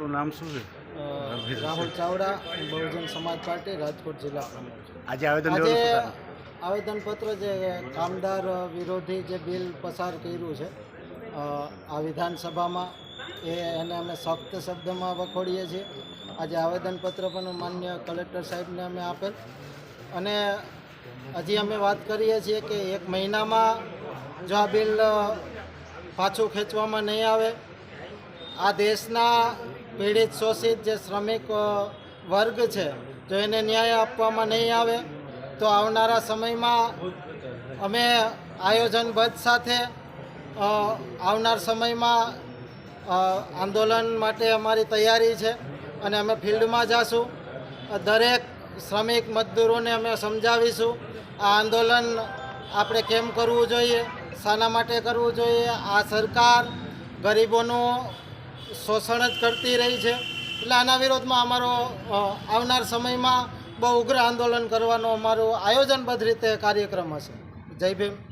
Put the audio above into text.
આપનું નામ શું છે? રાહુલ ચાવડા બહુજન સમાજ પાર્ટી રાજકોટ જિલ્લા પ્રમુખ આજે આવેદન? આવેદનપત્ર જે કામદાર વિરોધી જે બિલ પસાર કર્યું છે આ વિધાનસભામાં એ એને અમે સખ્ત શબ્દમાં વખોડીએ છીએ. આજે આવેદનપત્ર પણ માન્ય કલેક્ટર સાહેબને અમે આપેલ. અને હજી અમે વાત કરીએ છીએ કે એક મહિનામાં જો આ બિલ પાછું ખેંચવામાં નહીં આવે આ દેશના પીડિત શોષિત જે શ્રમિક વર્ગ છે, જો એને ન્યાય આપવામાં નહીં આવે, તો આવનારા સમયમાં અમે આયોજનબદ્ધ સાથે આવનાર સમયમાં આંદોલન માટે અમારી તૈયારી છે અને અમે ફિલ્ડમાં જાશું. દરેક શ્રમિક મજદૂરોને અમે સમજાવીશું. આ આંદોલન આપણે કેમ કરવું જોઈએ, શાના માટે કરવું જોઈએ? આ સરકાર ગરીબોનું શોષણ જ કરતી રહી છે. એટલે આના વિરોધમાં અમારો આવનાર સમયમાં બહુ ઉગ્ર આંદોલન કરવાનો અમારો આયોજનબદ્ધ રીતે કાર્યક્રમ હશે. જય ભીમ.